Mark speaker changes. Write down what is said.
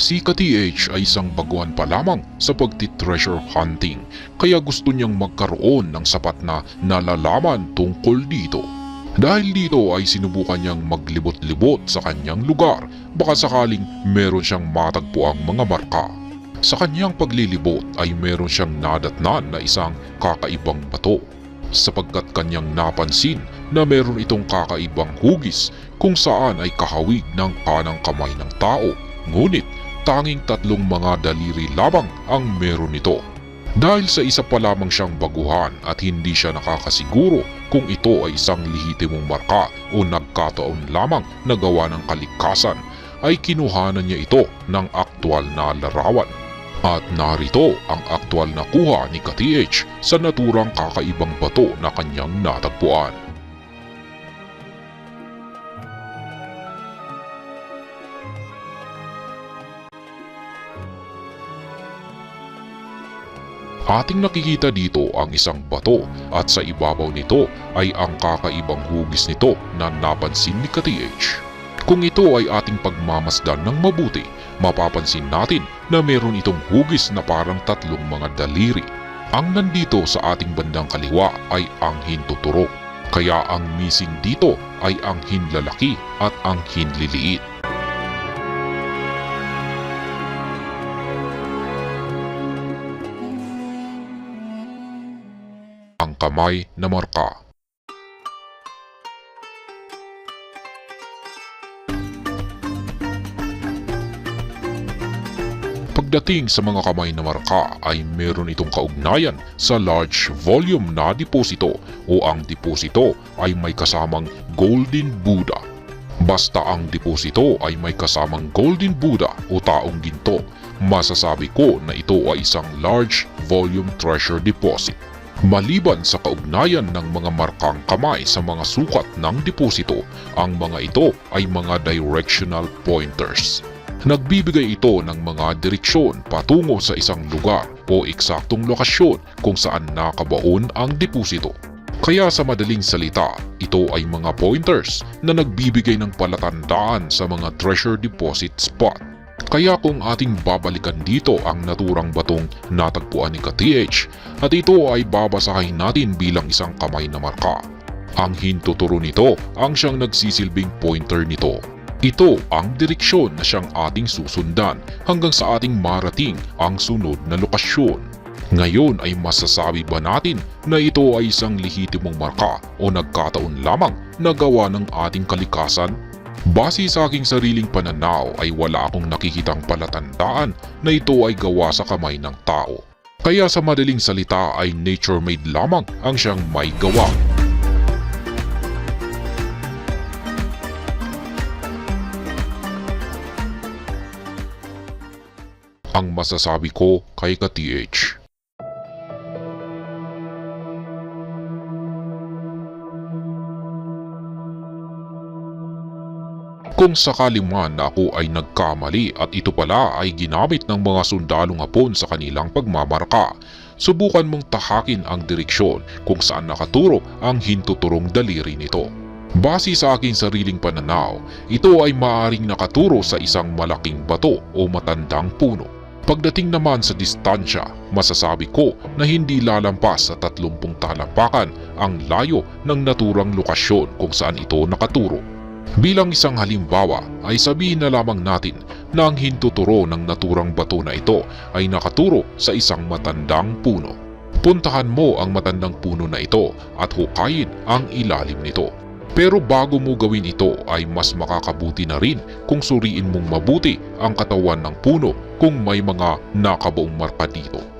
Speaker 1: Si ka-TH ay isang baguhan pa lamang sa pagti-treasure hunting kaya gusto niyang magkaroon ng sapat na nalalaman tungkol dito. Dahil dito ay sinubukan niyang maglibot-libot sa kanyang lugar baka sakaling meron siyang matagpuang mga marka. Sa kanyang paglilibot ay meron siyang nadatnan na isang kakaibang bato sapagkat kanyang napansin na meron itong kakaibang hugis kung saan ay kahawig ng kanang kamay ng tao. Ngunit tanging tatlong mga daliri lamang ang meron nito. Dahil sa isa pa lamang siyang baguhan at hindi siya nakakasiguro kung ito ay isang lihitimong marka o nagkataon lamang na gawa ng kalikasan, ay kinuhanan niya ito ng aktwal na larawan. At narito ang aktwal na kuha ni ka-TH sa naturang kakaibang bato na kanyang natagpuan. Ating nakikita dito ang isang bato at sa ibabaw nito ay ang kakaibang hugis nito na napansin ni ka-TH. Kung ito ay ating pagmamasdan ng mabuti, mapapansin natin na meron itong hugis na parang tatlong mga daliri. Ang nandito sa ating bandang kaliwa ay ang hintuturo, kaya ang missing dito ay ang hinlalaki at ang hinliliit. Ang kamay na marka. Pagdating sa mga kamay na marka ay meron itong kaugnayan sa large volume na deposito o ang deposito ay may kasamang Golden Buddha. Basta ang deposito ay may kasamang Golden Buddha o taong ginto, masasabi ko na ito ay isang large volume treasure deposit. Maliban sa kaugnayan ng mga markang kamay sa mga sukat ng deposito, ang mga ito ay mga directional pointers. Nagbibigay ito ng mga direksyon patungo sa isang lugar o eksaktong lokasyon kung saan nakabaon ang deposito. Kaya sa madaling salita, ito ay mga pointers na nagbibigay ng palatandaan sa mga treasure deposit spot. Kaya kung ating babalikan dito ang naturang batong natagpuan ni ka-TH at ito ay babasahin natin bilang isang kamay na marka. Ang hintuturo nito ang siyang nagsisilbing pointer nito. Ito ang direksyon na siyang ating susundan hanggang sa ating marating ang sunod na lokasyon. Ngayon ay masasabi ba natin na ito ay isang lehitimong marka o nagkataon lamang na gawa ng ating kalikasan? Base sa aking sariling pananaw ay wala akong nakikitang palatandaan na ito ay gawa sa kamay ng tao. Kaya sa madaling salita ay nature-made lamang ang siyang may gawa. Ang masasabi ko kay ka-TH. Kung sakali man ako ay nagkamali at ito pala ay ginamit ng mga sundalong hapon sa kanilang pagmamarka, subukan mong tahakin ang direksyon kung saan nakaturo ang hintuturong daliri nito. Base sa aking sariling pananaw, ito ay maaring nakaturo sa isang malaking bato o matandang puno. Pagdating naman sa distansya, masasabi ko na hindi lalampas sa 30 talampakan ang layo ng naturang lokasyon kung saan ito nakaturo. Bilang isang halimbawa ay sabihin na lamang natin na ang hintuturo ng naturang bato na ito ay nakaturo sa isang matandang puno. Puntahan mo ang matandang puno na ito at hukayin ang ilalim nito. Pero bago mo gawin ito ay mas makakabuti na rin kung suriin mong mabuti ang katawan ng puno kung may mga nakabaong marka dito.